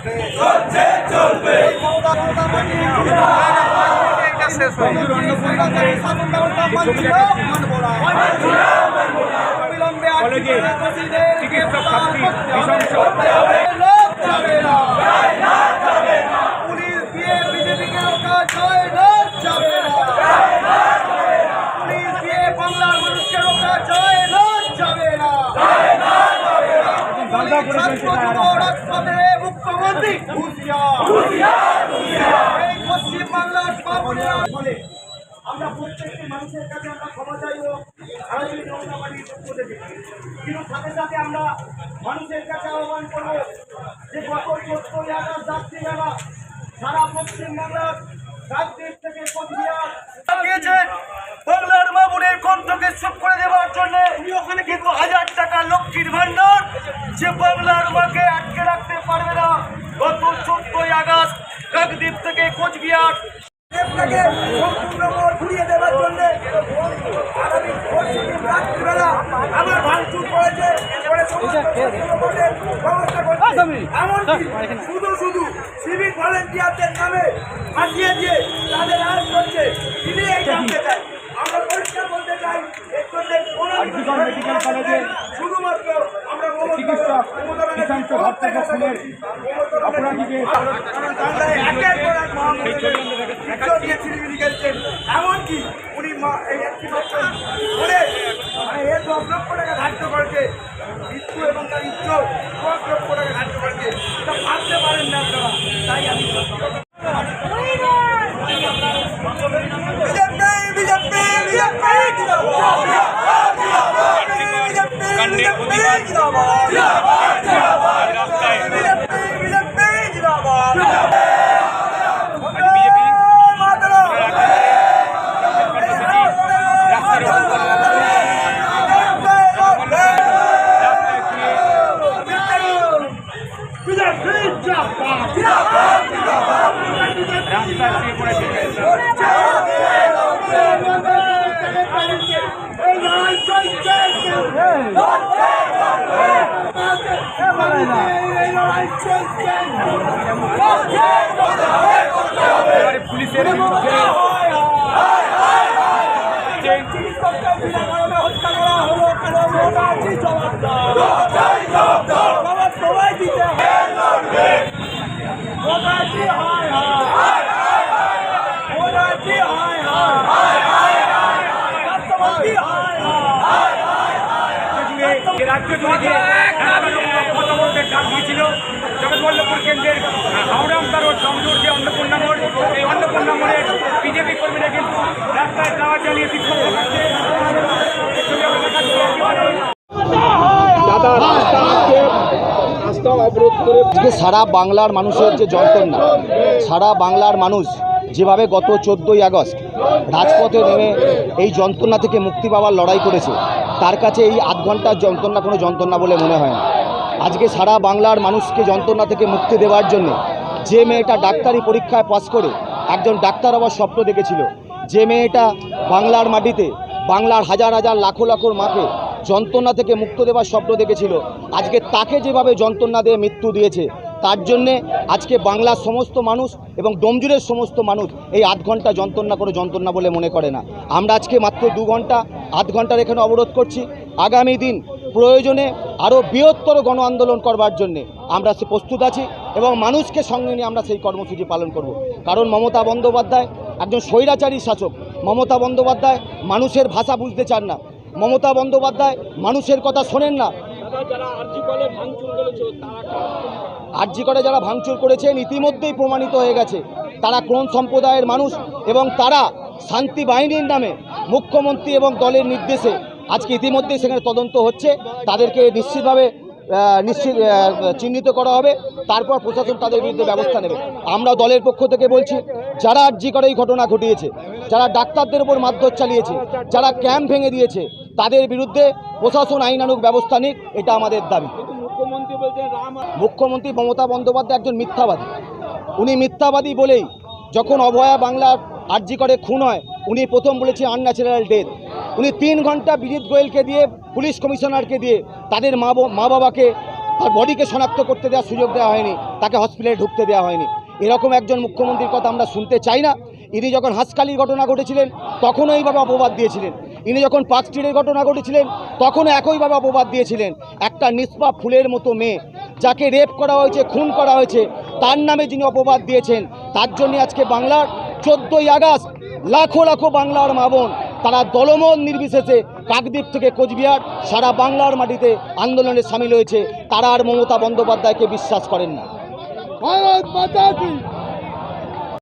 চলছে চলবে শেষ হয়ে কলেজে চিকিৎসক ছাত্রী নৃশংস লোক যাবে না পুলিশ দিয়ে বিজেপিকে রোকা যায় না যাবে না। পুলিশ দিয়ে বাংলার মানুষকে রোকা যায় না যাবে না ছাত্র যুব রাজপথে হুঁশিয়ার এই পশ্চিম বাংলার বলে আমরা প্রত্যেকটি মানুষের কাছে আমরা ক্ষমা চাইব পক্ষ কিন্তু সাথে সাথে আমরা মানুষের কাছে আহ্বান করব যে সারা পশ্চিম বাংলার রাজদ্বীপ থেকে কণ্ঠকে করে দেওয়ার জন্য। কিন্তু হাজার টাকা লক্ষ্মীর ভান্ডার যে বাংলার মাকে আটকে গত চোদ্দই আগস্ট কাকদ্বীপ থেকে কোচবিহার। ঘুরিয়ে দেওয়ার জন্য আগামী রাত্রিবেলা আমার ভাঙচুর করেছে এমনকি শুধু শুধু সিভিক ভলেন্টিয়ারদের নামে ফাঁসিয়ে দিয়ে তাদের আয় করছে। তিনি এই জানতে চাই আমরা পরিষ্কার বলতে চাই এর জন্য কোনো চিত্র দিয়ে ছিনিমিনি খেলছেন। এমনকি উনি একটি মাত্র বলে মানে এ দশ লক্ষ টাকা ধার্য করেছে মৃত্যু এবং তার ইজ্জত দশ লক্ষ টাকা ধার্য করেছে এটা ভাবতে পারেন না আপনারা তাই আমি বিজেপি বিজেপি বিজেপি জিন্দাবাদ বিজেপি বিজেপি জিন্দাবাদ বিজেপি বিজেপি জিন্দাবাদ বিজেপি মাতরম রাস্তায় শুয়ে পড়েছে এবারে পুলিশের বিরুদ্ধে সবাই দিতে হায় রাজ্য জুড়ে দিয়েছিল জগৎবল্লভপুর কেন্দ্রের হাওড়া রোড সমজোর যে অন্নপূর্ণা মোড় এই অন্নপূর্ণা মোড়ে বিজেপি কর্মীরা কিন্তু রাস্তায় দাওয়া চালিয়ে বিক্ষোভ সারা বাংলার মানুষের যে যন্ত্রণা সারা বাংলার মানুষ যেভাবে গত চোদ্দোই আগস্ট রাজপথে নেমে এই যন্ত্রণা থেকে মুক্তি পাওয়ার লড়াই করেছে, তার কাছে এই আধ ঘণ্টার যন্ত্রণা কোনো যন্ত্রণা বলে মনে হয় না। আজকে সারা বাংলার মানুষকে যন্ত্রণা থেকে মুক্তি দেওয়ার জন্য যে মেয়েটা ডাক্তারি পরীক্ষায় পাস করে একজন ডাক্তার হওয়ার স্বপ্ন দেখেছিল, যে মেয়েটা বাংলার মাটিতে, বাংলার হাজার হাজার লাখো লাখো মাকে যন্ত্রণা থেকে মুক্ত দেওয়ার স্বপ্ন দেখেছিল, আজকে তাকে যেভাবে যন্ত্রণা দিয়ে মৃত্যু দিয়েছে, তার জন্যে আজকে বাংলার সমস্ত মানুষ এবং ডোমজুরের সমস্ত মানুষ এই আধ ঘণ্টা যন্ত্রণা করে যন্ত্রণা বলে মনে করে না। আমরা আজকে মাত্র দু ঘণ্টা, আধ ঘণ্টার এখানে অবরোধ করছি। আগামী দিন প্রয়োজনে আরও বৃহত্তর গণ আন্দোলন করবার জন্যে আমরা সে প্রস্তুত আছি এবং মানুষকে সঙ্গে নিয়ে আমরা সেই কর্মসূচি পালন করব। কারণ মমতা বন্দ্যোপাধ্যায় একজন স্বৈরাচারী শাসক। মমতা বন্দ্যোপাধ্যায় মানুষের ভাষা বুঝতে চান না। মমতা বন্দ্যোপাধ্যায় মানুষের কথা শোনেন না। আরজি করে যারা ভাঙচুর করেছেন ইতিমধ্যেই প্রমাণিত হয়ে গেছে। তারা কোন সম্প্রদায়ের মানুষ এবং তারা শান্তি বাহিনীর নামে মুখ্যমন্ত্রী এবং দলের নির্দেশে আজকে ইতিমধ্যেই সেখানে তদন্ত হচ্ছে। তাদেরকে নিশ্চিতভাবে নিশ্চিত চিহ্নিত করা হবে। তারপর প্রশাসন তাদের বিরুদ্ধে ব্যবস্থা নেবে। আমরা দলের পক্ষ থেকে বলছি, যারা আরজি করে এই ঘটনা ঘটিয়েছে, যারা ডাক্তারদের উপর মারধর চালিয়েছে, যারা ক্যাম্প ভেঙে দিয়েছে, তাদের বিরুদ্ধে প্রশাসন আইনানুগ ব্যবস্থা নিক, এটা আমাদের দাবি। মুখ্যমন্ত্রী মমতা বন্দ্যোপাধ্যায় একজন মিথ্যাবাদী। উনি মিথ্যাবাদী বলেই যখন অভয়া বাংলার আর্জি করে খুন হয় উনি প্রথম বলেছে আনন্যাচারাল ডেথ উনি তিন ঘণ্টা বিজিত গোয়েলকে দিয়ে, পুলিশ কমিশনারকে দিয়ে তাদের মা মা বাবাকে তার বডিকে শনাক্ত করতে দেওয়ার সুযোগ দেওয়া হয়নি, তাকে হসপিটালে ঢুকতে দেওয়া হয়নি। এরকম একজন মুখ্যমন্ত্রীর কথা আমরা শুনতে চাই না। ইনি যখন হাসকালির ঘটনা ঘটেছিলেন, তখনও এইভাবে অপবাদ দিয়েছিলেন। ইনি যখন পার্ক স্ট্রিটের ঘটনা ঘটেছিলেন, তখনও একইভাবে অপবাদ দিয়েছিলেন। একটা নিষ্পাপ ফুলের মতো মেয়ে, যাকে রেপ করা হয়েছে, খুন করা হয়েছে, তার নামে যিনি অপবাদ দিয়েছেন, তার জন্য আজকে বাংলার চোদ্দোই আগস্ট লাখো লাখো বাংলার মা বোন, তারা দলমত নির্বিশেষে কাকদ্বীপ থেকে কোচবিহার, সারা বাংলার মাটিতে আন্দোলনে সামিল হয়েছে। তারা আর মমতা বন্দ্যোপাধ্যায়কে বিশ্বাস করেন না। ভারত মাতা